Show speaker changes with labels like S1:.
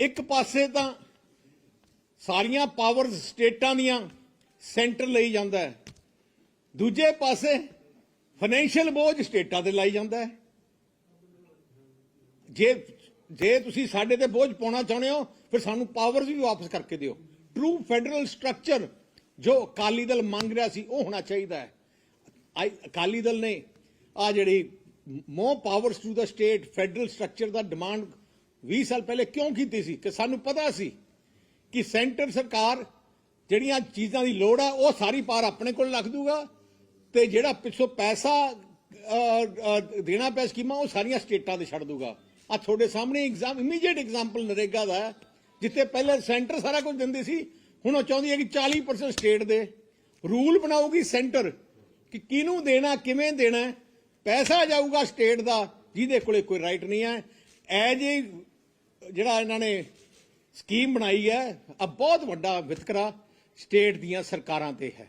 S1: ਇੱਕ ਪਾਸੇ ਤਾਂ ਸਾਰੀਆਂ ਪਾਵਰਸ ਸਟੇਟਾਂ ਦੀਆਂ ਸੈਂਟਰ ਲਈ ਜਾਂਦਾ ਹੈ। ਦੂਜੇ ਪਾਸੇ ਫਾਈਨੈਂਸ਼ੀਅਲ ਬੋਝ ਸਟੇਟਾਂ ਤੇ ਲਾਈ ਜਾਂਦਾ ਹੈ। ਜੇ ਜੇ ਤੁਸੀਂ ਸਾਡੇ ਤੇ ਬੋਝ ਪਾਉਣਾ ਚਾਹੁੰਦੇ ਹੋ, ਫਿਰ ਸਾਨੂੰ ਪਾਵਰਸ ਵੀ ਵਾਪਸ ਕਰਕੇ ਦਿਓ। ਟਰੂ ਫੈਡਰਲ ਸਟਰਕਚਰ ਜੋ ਅਕਾਲੀ ਦਲ ਮੰਗ ਰਿਹਾ ਸੀ, ਉਹ ਹੋਣਾ ਚਾਹੀਦਾ ਹੈ। ਅਕਾਲੀ ਦਲ ਨੇ ਆ ਜਿਹੜੀ more powers to the state, federal structure the demand 20 ਸਾਲ ਪਹਿਲੇ ਕਿਉਂ ਕੀਤੀ ਸੀ? ਕਿ ਸਾਨੂੰ ਪਤਾ ਸੀ ਕਿ ਸੈਂਟਰ ਸਰਕਾਰ ਜਿਹੜੀਆਂ ਚੀਜ਼ਾਂ ਦੀ ਲੋੜ ਆ, ਉਹ ਸਾਰੀ ਪਾਰ ਆਪਣੇ ਕੋਲ ਰੱਖ ਦੂਗਾ ਤੇ ਜਿਹੜਾ ਪਿੱਛੋਂ ਪੈਸਾ ਦੇਣਾ ਪਿਆ ਸਕੀਮਾਂ, ਉਹ ਸਾਰੀਆਂ ਸਟੇਟਾਂ ਤੇ ਛੱਡ ਦੂਗਾ। ਆ ਤੁਹਾਡੇ ਸਾਹਮਣੇ ਐਗਜ਼ਾਮ ਇਮੀਡੀਏਟ ਐਗਜ਼ਾਮਪਲ ਨਰੇਗਾ ਦਾ ਜਿੱਥੇ ਪਹਿਲੇ ਸੈਂਟਰ ਸਾਰਾ ਕੁਝ ਦਿੰਦੀ ਸੀ, ਹੁਣ ਉਹ ਚਾਹੁੰਦੀ ਹੈ ਕਿ 40% ਸਟੇਟ ਦੇ। ਰੂਲ ਬਣਾਉਗੀ ਸੈਂਟਰ ਕਿ ਕਿਹਨੂੰ ਦੇਣਾ, ਕਿਵੇਂ ਦੇਣਾ ਪੈਸਾ ਜਾਊਗਾ ਸਟੇਟ ਦਾ, ਜਿਹਦੇ ਕੋਲੇ ਕੋਈ ਰਾਈਟ ਨਹੀਂ ਹੈ। ਐ ਜੇ ਜਿਹੜਾ ਇਹਨਾਂ ਨੇ ਸਕੀਮ ਬਣਾਈ ਹੈ ਆ ਬਹੁਤ ਵੱਡਾ ਵਿਤਕਰਾ ਸਟੇਟ ਦੀਆਂ ਸਰਕਾਰਾਂ ਤੇ ਹੈ।